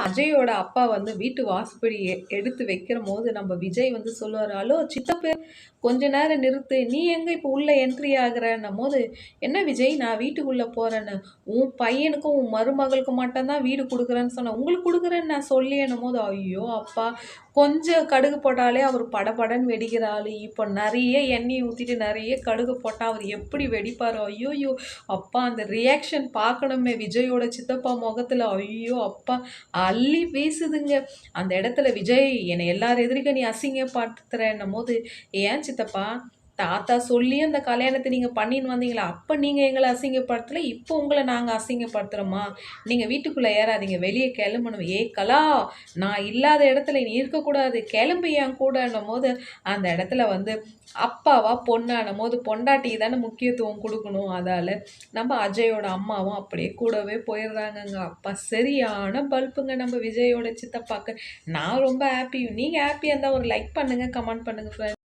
அஜயோட அப்பா வந்து வீட்டு வாசப்படி எடுத்து வைக்கிற போது நம்ம விஜய் வந்து சொல்லுவார் ஹலோ சித்தப்பு கொஞ்ச நேரம் நிறுத்து. நீ எங்கே இப்போ உள்ள என்ட்ரி ஆகிறன்னும் போது என்ன விஜய் நான் வீட்டுக்குள்ளே போகிறேன்னு உன் பையனுக்கும் உன் மருமகளுக்கும் மட்டும்தான் வீடு கொடுக்குறேன்னு சொன்னேன் உங்களுக்கு கொடுக்குறேன்னு நான் சொல்லியனும் போது ஐயோ அப்பா கொஞ்சம் கடுகு போட்டாலே அவர் படபடன்னு வெடிக்கிற ஆள். இப்போ நிறைய எண்ணெய் ஊற்றிட்டு நிறைய கடுகு போட்டால் அவர் எப்படி வெடிப்பாரோ? ஐயோயோ அப்பா அந்த ரியாக்ஷன் பார்க்கணுமே. விஜயோட சித்தப்பா முகத்தில் ஐயோ அப்பா அள்ளி வீசுதுங்க. அந்த இடத்துல விஜய் என்னை எல்லார் எதிரிக்க நீ அசிங்கப்படுத்துறேன்னும் போது ஏன் சித்தப்பா தாத்தா சொல்லி அந்த கல்யாணத்தை நீங்கள் பண்ணின்னு வந்தீங்களா? அப்போ நீங்கள் எங்களை அசிங்கப்படுத்தலை இப்போ உங்களை நாங்கள் அசிங்கப்படுத்துகிறோமா நீங்கள் வீட்டுக்குள்ளே ஏறாதீங்க வெளியே கிளம்பணும். ஏ கலா நான் இல்லாத இடத்துல நீ இருக்கக்கூடாது கிளம்பு என் கூடன்னும் போது அந்த இடத்துல வந்து அப்பாவா பொண்ணானும் போது பொண்டாட்டி தானே முக்கியத்துவம் கொடுக்கணும். அதால் நம்ம அஜயோட அம்மாவும் அப்படியே கூடவே போயிடுறாங்கங்க. அப்பா சரியான பல்புங்க நம்ம விஜயோட சித்தப்பாக்கு. நான் ரொம்ப ஹாப்பி நீங்கள் ஹாப்பியாக இருந்தால் ஒரு லைக் பண்ணுங்கள் கமெண்ட் பண்ணுங்கள் ஃப்ரெண்ட்